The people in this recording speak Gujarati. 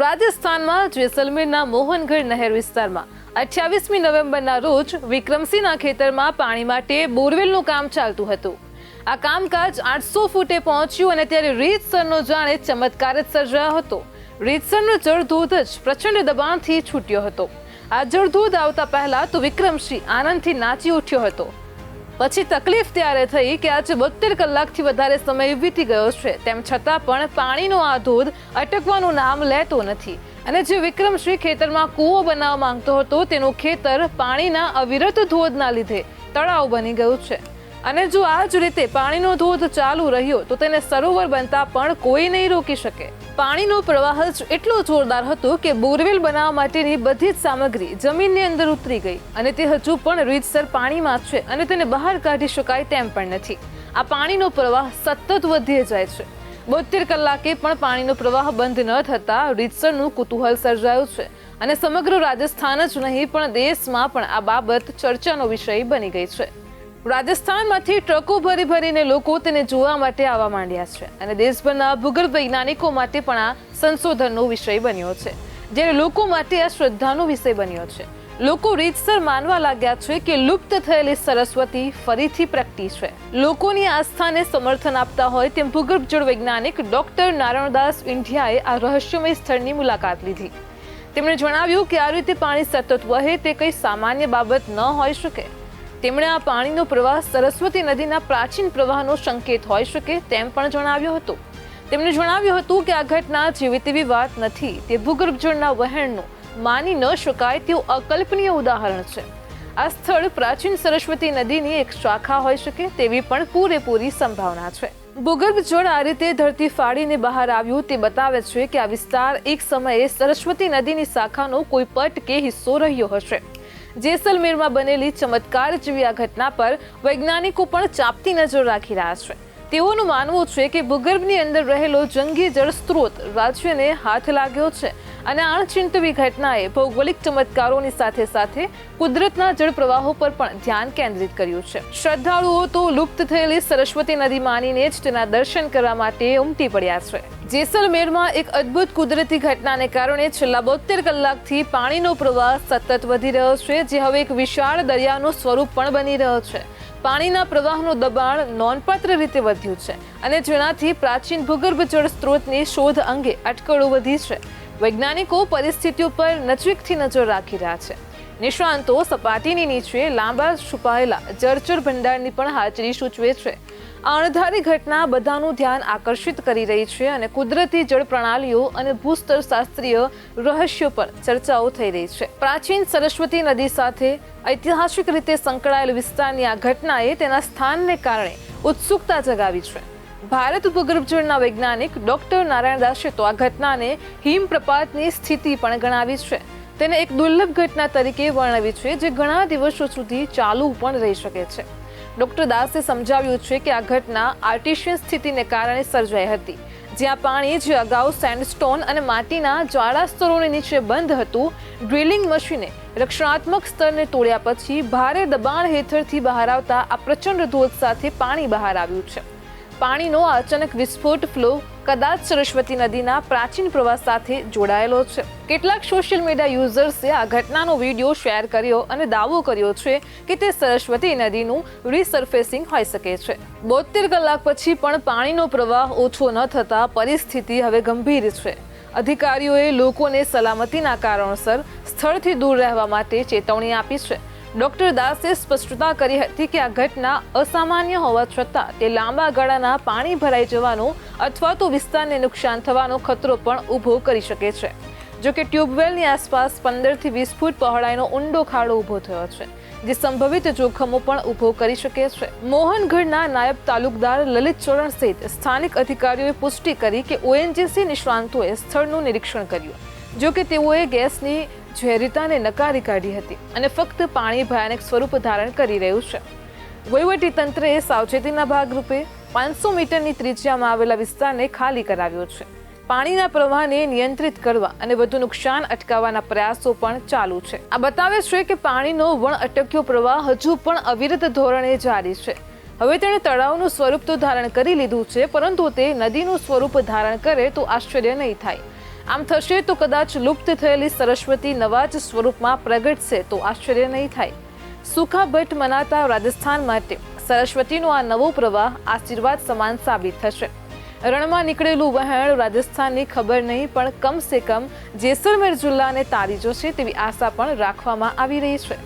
રાજસ્થાનમાં જેસલમેરના મોહનગઢ નહેર વિસ્તારમાં અઠ્યાવીસમી નવેમ્બરના રોજ વિક્રમસિંહના ખેતરમાં પાણી માટે બોરવેલનું કામ ચાલતું હતું. આ કામકાજ આઠસો ફૂટે પહોંચ્યું અને ત્યારે રીતસરનો જાણે ચમત્કાર જ સર્જાયો હતો. રીતસરનો જળધોધ જ પ્રચંડ દબાણથી છૂટ્યો હતો. આ જળધોધ આવતા પહેલા તો વિક્રમસિંહ આનંદથી નાચી ઉઠ્યો હતો. પછી તકલીફ ત્યારે થઈ કે આજે બોતેર કલાકથી વધારે સમય વીતી ગયો છે. તેમ છતાં પણ પાણીનો આ ધોધ અટકવાનું નામ લેતો નથી. અને જે વિક્રમશ્રી ખેતરમાં કૂવો બનાવવા માંગતો હતો, તેનું ખેતર પાણીના અવિરત ધોધના લીધે તળાવ બની ગયું છે. અને જો આ જ રીતે પાણીનો ધોધ ચાલુ રહ્યો, તો તેને સરોવર બનતા પણ કોઈ નહીં રોકી શકે. પાણીનો પ્રવાહ જ એટલો જોરદાર હતો કે બોરવેલ બનાવવા માટેની બધી જ સામગ્રી જમીનની અંદર ઉતરી ગઈ અને તે હજુ પણ રીતસર પાણીમાં છે અને તેને બહાર કાઢી શકાય તેમ પણ નથી. આ પાણીનો પ્રવાહ સતત વધી જાય છે. બોતેર કલાકે પણ પાણીનો પ્રવાહ બંધ ન થતાં રીતસરનું કુતૂહલ સર્જાયું છે અને સમગ્ર રાજસ્થાન જ નહીં, પણ દેશમાં પણ આ બાબત ચર્ચાનો વિષય બની ગઈ છે. રાજસ્થાનમાંથી ટ્રકો ભરી ભરીને લોકો તેને જોવા માટે આવવા માંડ્યા છે અને દેશભરના ભૂગર્ભ વૈજ્ઞાનિકો માટે પણ આ સંશોધનનો વિષય બન્યો છે, જ્યારે લોકો માટે આ શ્રદ્ધાનો વિષય બન્યો છે. લોકો રીતસર માનવા લાગ્યા છે કે લુપ્ત થયેલી સરસ્વતી ફરીથી પ્રગટી છે. લોકોની આસ્થાને સમર્થન આપતા હોય તેમ ભૂગર્ભ જળ વૈજ્ઞાનિક ડોક્ટર નારાયણદાસ ઇન્ડિયાએ આ રહસ્યમય સ્થળની મુલાકાત લીધી. તેમણે જણાવ્યું કે આ રીતે પાણી સતત વહે તે કંઈ સામાન્ય બાબત ન હોઈ શકે. તેમણે આ પાણીનો પ્રવાહ સરસ્વતી નદીના પ્રાચીન પ્રવાહનો સંકેત હોઈ શકે તેમ પણ જણાવ્યું હતું. તેમણે જણાવ્યું હતું કે આ ઘટના જેવી તેવી વાત નથી. તે ભૂગર્ભ જળના વહેણનું માની ન શકાય તેવું અકલ્પનીય ઉદાહરણ છે. આ સ્થળ પ્રાચીન સરસ્વતી નદીની એક શાખા હોઈ શકે તેવી પણ પૂરેપૂરી સંભાવના છે. ભૂગર્ભ જળ આ રીતે ધરતી ફાડીને બહાર આવ્યું તે બતાવે છે કે આ વિસ્તાર એક સમયે સરસ્વતી નદીની શાખાનો કોઈ પટ કે હિસ્સો રહ્યો હશે. જેસલમેરમાં બનેલી ચમત્કાર જેવી આ ઘટના પર વૈજ્ઞાનિકો પણ ચાંપતી નજર રાખી રહ્યા છે. તેઓનું માનવું છે કે ભૂગર્ભની અંદર રહેલો જંગી જળ સ્ત્રોત રાજ્યને હાથ લાગ્યો છે. અને અણચિંતવી ઘટનાએ ભૌગોલિક ચમત્કારોની સાથે સાથે કુદરતના જળ પ્રવાહો પર પણ ધ્યાન કેન્દ્રિત કર્યું છે. શ્રદ્ધાળુઓ તો લુપ્ત થયેલી સરસ્વતી નદી માનીને જ તેના દર્શન કરવા માટે ઉમટી પડ્યા છે. જેસલમેરમાં એક અદ્ભુત કુદરતી ઘટનાને કારણે છેલ્લા બોતેર કલાકથી પાણીનો પ્રવાહ સતત વધી રહ્યો છે, જે હવે એક વિશાળ દરિયાનું સ્વરૂપ પણ બની રહ્યો છે. પાણીના પ્રવાહનું દબાણ નોંધપાત્ર રીતે વધ્યું છે અને જેનાથી પ્રાચીન ભૂગર્ભ જળ સ્ત્રોતની શોધ અંગે અટકળો વધી છે. વૈજ્ઞાનિકો પરિસ્થિતિઓ પર નજીકથી નજર રાખી રહ્યા છે. નિષ્ણાંતો સપાટીની નીચે લાંબા છુપાયેલા જળચર ભંડારની પણ હાજરી સૂચવે છે. આ અણધારી ઘટના બધાનું ધ્યાન આકર્ષિત કરી રહી છે અને કુદરતી જળ પ્રણાલીઓ અને ભૂસ્તર શાસ્ત્રીય રહસ્યો પર ચર્ચાઓ થઈ રહી છે. પ્રાચીન સરસ્વતી નદી સાથે ઐતિહાસિક રીતે સંકળાયેલ વિસ્તારની આ ઘટનાએ તેના સ્થાનને કારણે ઉત્સુકતા જગાવી છે. ભારત ભૂગર્ભ વૈજ્ઞાનિક ડોક્ટર નારાયણદાસે તો આ ઘટનાને હિમપ્રપાતની સ્થિતિ પણ ગણાવી છે. તેને એક દુર્લભ ઘટના તરીકે વર્ણવી છે, જે ઘણા દિવસો સુધી ચાલુ પણ રહી શકે છે. ડોક્ટર દાસે સમજાવ્યું છે કે આ ઘટના આર્ટિશિયન સ્થિતિને કારણે સર્જાઈ હતી, જ્યાં પાણી જે અગાઉ સેન્ડસ્ટોન અને માટીના જાડા સ્તરોની નીચે બંધ હતું, ડ્રિલિંગ મશીને રક્ષણાત્મક સ્તરને તોડ્યા પછી ભારે દબાણ હેઠળથી બહાર આવતા આ પ્રચંડ ધોધ સાથે પાણી બહાર આવ્યું છે. પાણીનો આ અચાનક વિસ્ફોટ ફ્લો કદાચ સરસ્વતી નદીના પ્રાચીન પ્રવાહ સાથે જોડાયેલો છે. કેટલાક સોશિયલ મીડિયા યુઝર્સે આ ઘટનાનો વીડિયો શેર કર્યો અને દાવો કર્યો છે કે તે સરસ્વતી નદીનું રિસર્ફેસિંગ હોઈ શકે છે. બોતેર કલાક પછી પણ પાણીનો પ્રવાહ ઓછો ન થતા પરિસ્થિતિ હવે ગંભીર છે. અધિકારીઓએ લોકોને સલામતીના કારણોસર સ્થળથી દૂર રહેવા માટે ચેતવણી આપી છે. ડોક્ટર દાસે સ્પષ્ટતા કરી હતી કે આ ઘટના અસામાન્ય હોવા છતાં તે લાંબા ગાળાના પાણી ભરાઈ જવાનો અથવા તો વિસ્તારને નુકસાન થવાનો ખતરો પણ ઊભો કરી શકે છે. જો કે ટ્યુબવેલની આસપાસ પંદરથી વીસ ફૂટ પહોળાઈનો ઊંડો ખાડો ઊભો થયો છે, જે સંભવિત જોખમો પણ ઊભો કરી શકે છે. મોહનગઢના નાયબ તાલુકદાર લલિત ચોરણ સહિત સ્થાનિક અધિકારીઓએ પુષ્ટિ કરી કે ઓએનજીસી નિષ્ણાંતોએ સ્થળનું નિરીક્ષણ કર્યું. જો કે તેઓએ ગેસની ઝેરીતાને નકારી કાઢી હતી અને ફક્ત પાણી ભયાનક સ્વરૂપ ધારણ કરી રહ્યું છે. વહીવટી તંત્રએ સાવચેતીના ભાગરૂપે પાંચસો મીટરની ત્રિજ્યામાં આવેલા વિસ્તારને ખાલી કરાવ્યો છે. પાણીના પ્રવાહને નિયંત્રિત કરવા અને વધુ નુકસાન અટકાવવાના પ્રયાસો પણ ચાલુ છે. આ બતાવે છે કે પાણીનો વણ અટક્યો પ્રવાહ હજુ પણ અવિરત ધોરણે જારી છે. હવે તેણે તળાવનું સ્વરૂપ તો ધારણ કરી લીધું છે, પરંતુ તે નદીનું સ્વરૂપ ધારણ કરે તો આશ્ચર્ય નહીં થાય. આમ થશે તો કદાચ લુપ્ત થયેલી સરસ્વતી નવા જ સ્વરૂપમાં પ્રગટશે તો આશ્ચર્ય નહીં થાય. સુખા ભટ્ટ મનાતા રાજસ્થાન માટે સરસ્વતીનો આ નવો પ્રવાહ આશીર્વાદ સમાન સાબિત થશે. રણમાં નીકળેલું વહેણ રાજસ્થાનની ખબર નહીં, પણ કમ સે કમ જેસલમેર જિલ્લાને તારી જશે તેવી આશા પણ રાખવામાં આવી રહી છે.